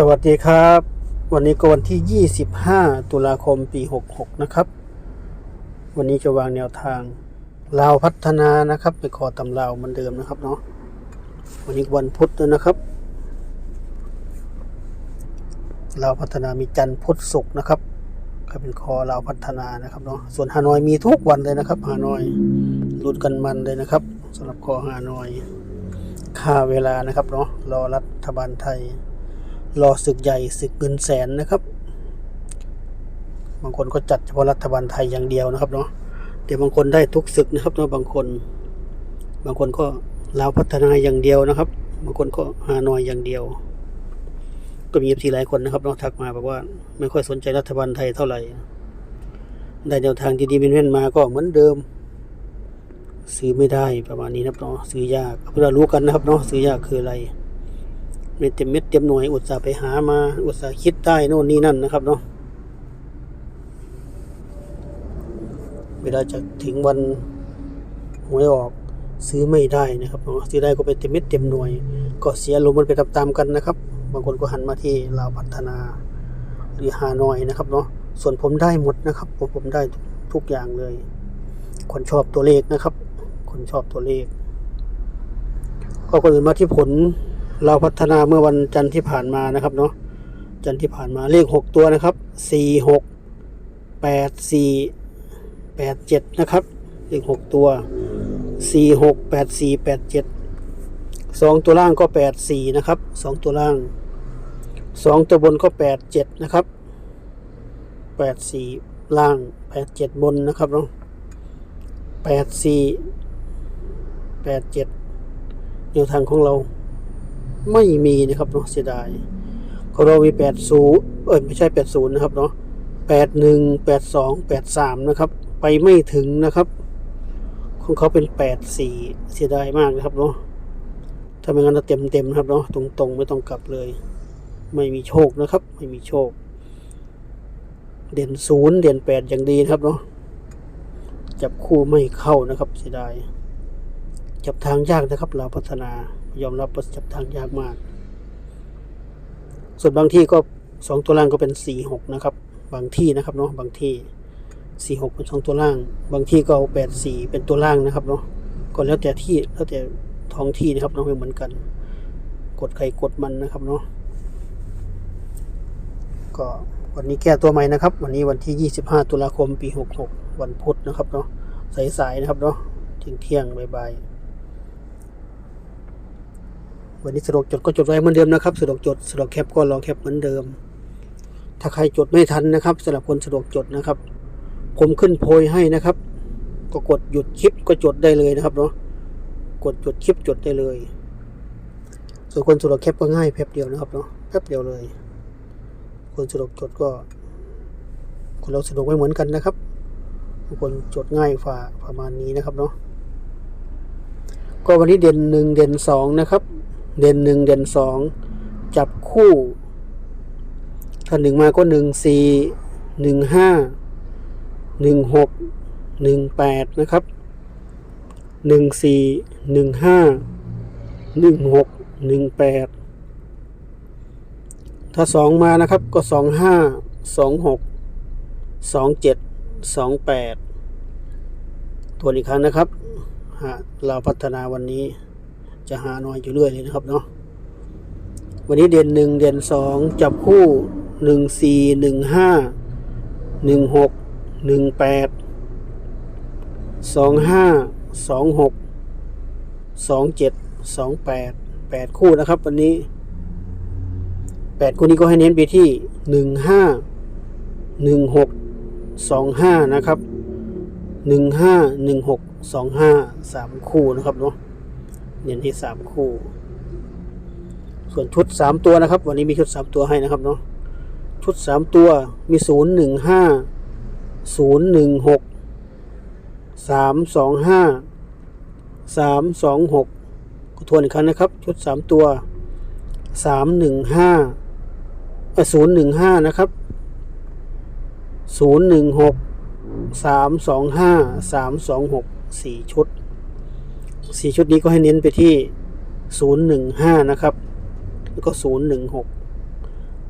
สวัสดีครับ วันนี้ก็วันที่ 25 ตุลาคมปี 66 นะครับ วันนี้จะวางแนวทางลาวพัฒนานะครับ ไปขอตำลาวเหมือนเดิมนะครับเนาะวันนี้วันพุธด้วยนะครับลาวพัฒนามีจันทร์พุธศุกร์นะครับก็เป็นคอลาวพัฒนานะครับเนาะส่วนฮานอยมีทุกวันเลยนะครับฮานอยรุดกันมันเลยนะครับสำหรับคอฮานอยค่าเวลานะครับเนาะรอรัฐบาลไทย รอศึกใหญ่ศึกเงินแสนนะครับ บางคนก็จัดเฉพาะรัฐบาลไทยอย่างเดียวนะครับเนาะเดี๋ยวบางคนได้ทุกศึกนะครับเนาะบางคน บางคนก็ลาวพัฒนาอย่างเดียวนะครับ บางคนก็ฮานอยอย่างเดียว ก็มีเอฟซีหลายคนนะครับเนาะทักมาบอกว่าไม่ค่อยสนใจรัฐบาลไทยเท่าไหร่ ได้แนวทางดีๆเป็นเว้นมาก็เหมือนเดิมซื้อไม่ได้ประมาณนี้นะครับเนาะซื้อยากเพื่อรู้กันนะครับเนาะซื้อยากคืออะไร ไม่เต็มเม็ดเต็มหน่วยอุตส่าห์ไปหามาอุตส่าห์คิดได้โน่นนี่นั่นนะครับเนาะเวลาจะถึงวันหวยออกซื้อไม่ได้นะครับเนาะซื้อได้ก็ไปเต็มเม็ดเต็มหน่วย ก็เสียลมมันไปตามๆกันนะครับ บางคนก็หันมาที่ลาวพัฒนาหรือฮานอยนะครับเนาะส่วนผมได้หมดนะครับผมผมได้ทุกทุกอย่างเลย คนชอบตัวเลขนะครับ คนชอบตัวเลข ก็คนอื่นมาที่ผล เราพัฒนาเมื่อวันจันทร์ที่ผ่านมานะครับเนาะจันทร์ที่ผ่านมาเลขหกตัวนะครับสี่หกแปดสี่แปดเจ็ดนะครับเลขหกตัวสี่หกแปดสี่แปดเจ็ดสองตัวล่างก็แปดสี่นะครับสองตัวล่างสองตัวบนก็แปดเจ็ดนะครับแปดสี่ล่างแปดเจ็ดบนนะครับเนาะแปดสี่แปดเจ็ดแนวทางของเรา ไม่มีนะครับเนาะเสียดายของเรามีแปดศูนย์เอ้ยไม่ใช่แปดศูนย์นะครับเนาะแปดหนึ่งแปดสองแปดสามนะครับ ไปไม่ถึงนะครับ ของเขาเป็นแปดสี่เสียดายมากนะครับเนาะถ้าไม่งั้นเราเต็มเต็มๆนะครับเนาะตรงๆ ไม่ต้องกลับเลย ไม่มีโชคนะครับ ไม่มีโชค เด่นศูนย์เด่นแปดอย่างดีนะครับเนาะจับคู่ไม่เข้านะครับเสียดายจับทางยากนะครับเราพัฒนา ยอมรับว่าจับทางยากมาก ส่วนบางที่ก็สองตัวล่างก็เป็นสี่หกนะครับ บางที่นะครับเนาะบางที่สี่หกเป็นสองตัวล่าง บางที่ก็เอาแปดสี่เป็นตัวล่างนะครับเนาะก็แล้วแต่ที่แล้วแต่ท้องที่นะครับเนาะไม่เหมือนกัน กดใครกดมันนะครับเนาะก็วันนี้แก้ตัวใหม่นะครับ วันนี้วันที่ 25 ตุลาคมปี 66 วันพุธนะครับเนาะสายๆนะครับเนาะเที่ยงเที่ยงๆบ่ายๆ วันนี้สะดวกจดก็จดไว้เหมือนเดิมนะครับสะดวกจดสะดวกแคปก็รอแคปเหมือนเดิม ถ้าใครจดไม่ทันนะครับสำหรับคนสะดวกจดนะครับ ผมขึ้นโพยให้นะครับ ก็กดหยุดคลิปก็จดได้เลยนะครับเนาะกดหยุดคลิปจดได้เลย ส่วนคนสะดวกแคปก็ง่ายแป๊บเดียวนะครับเนาะแป๊บเดียวเลย คนสะดวกจดก็คนเราสะดวกไม่เหมือนกันนะครับคนจดง่ายฝ่าประมาณนี้นะครับเนาะก็วันนี้เด่นหนึ่งเด่นสองนะครับ เด่นหนึ่งเด่นสองจับคู่ถ้าหนึ่งมาก็หนึ่งสี่หนึ่งห้าหนึ่งหกหนึ่งแปดนะครับหนึ่งสี่หนึ่งห้าหนึ่งหกหนึ่งแปดถ้าสองมานะครับก็สองห้าสองหกสองเจ็ดสองแปดทวอีกครั้งนะครับหาเราพัฒนาวันนี้ จะหาน้อยอยู่เรื่อยเลยนะครับเนาะวันนี้เด่นหนึ่งเด่นสองจับคู่หนึ่งสี่หนึ่งห้าหนึ่งหกหนึ่งแปดสองห้าสองหกสองเจ็ดสองแปดแปดคู่นะครับวันนี้แปดคู่นี้ก็ให้เน้นไปที่หนึ่งห้าหนึ่งหกสองห้านะครับหนึ่งห้าหนึ่งหกสองห้าสามคู่นะครับเนาะ เน้นที่สามคู่ ส่วนชุดสามตัวนะครับ วันนี้มีชุดสามตัวให้นะครับเนาะชุดสามตัวมีศูนย์หนึ่งห้าศูนย์หนึ่งหกสามสองห้าสามสองหกก็ทวนอีกครั้งนะครับ ชุดสามตัวสามหนึ่งห้าศูนย์หนึ่งห้านะครับศูนย์หนึ่งหกสามสองห้าสามสองหกสี่ชุด สี่ชุดนี้ก็ให้เน้นไปที่ศูนย์หนึ่งห้านะครับ แล้วก็ศูนย์หนึ่งหก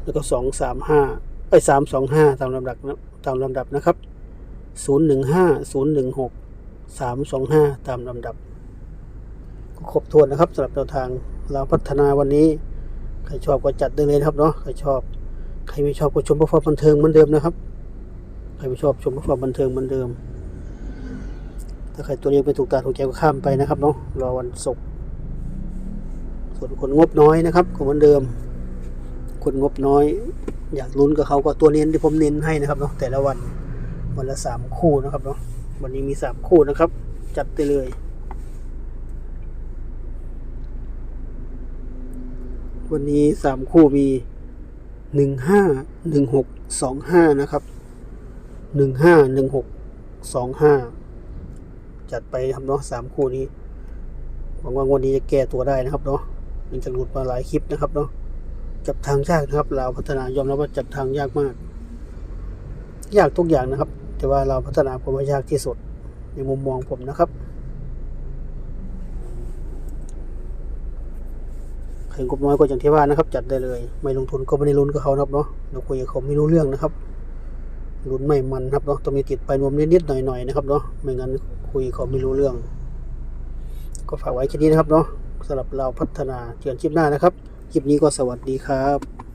แล้วก็สองสามห้าไอ้สามสองห้าตามลำดับนะตามลำดับนะครับศูนย์หนึ่งห้าศูนย์หนึ่งหกสามสองห้าตามลำดับก็ครบถ้วนนะครับสำหรับแนวทางเราพัฒนาวันนี้ ใครชอบก็จัดได้เลยนะครับเนาะใครชอบ ใครไม่ชอบก็ชมเพื่อความบันเทิงเหมือนเดิมนะครับ ใครไม่ชอบชมเพื่อความบันเทิงเหมือนเดิม ถ้าใครตัวเลขไม่ถูกตาถูกใจก็ข้ามไปนะครับเนาะรอวันศุกร์ส่วนคนงบน้อยนะครับก็เหมือนเดิม คนงบน้อย อยากลุ้นกับเขาก็ตัวเน้นที่ผมเน้นให้นะครับเนาะแต่ละวันวันละสามคู่นะครับเนาะวันนี้มีสามคู่นะครับ จัดไปเลย วันนี้สามคู่มีหนึ่งห้าหนึ่งหกสองห้านะครับหนึ่งห้าหนึ่งหกสองห้า จัดไปครับเนาะสามคู่นี้หวังว่างวันนี้จะแก้ตัวได้นะครับเนาะหลังจากหลุดมาหลายคลิปนะครับเนาะจับทางยากนะครับเราพัฒนายอมรับว่าจับทางยากมาก ยากทุกอย่างนะครับ แต่ว่าเราพัฒนาผมว่ายากที่สุดในมุมมองผมนะครับใครงบน้อยก็อย่างที่ว่านะครับ จัดได้เลย ไม่ลงทุนก็ไม่ได้ลุ้นกับเขานะครับเนาะเราคุยกับเขาไม่รู้เรื่องนะครับ ลุ้นไม่มันครับเนาะต้องมีติดไปรวมนิดๆหน่อยๆนะครับเนาะไม่งั้นคุยเขาไม่รู้เรื่อง ก็ฝากไว้แค่นี้นะครับเนาะสำหรับเราพัฒนาเจอกันคลิปหน้านะครับคลิปนี้ก็สวัสดีครับ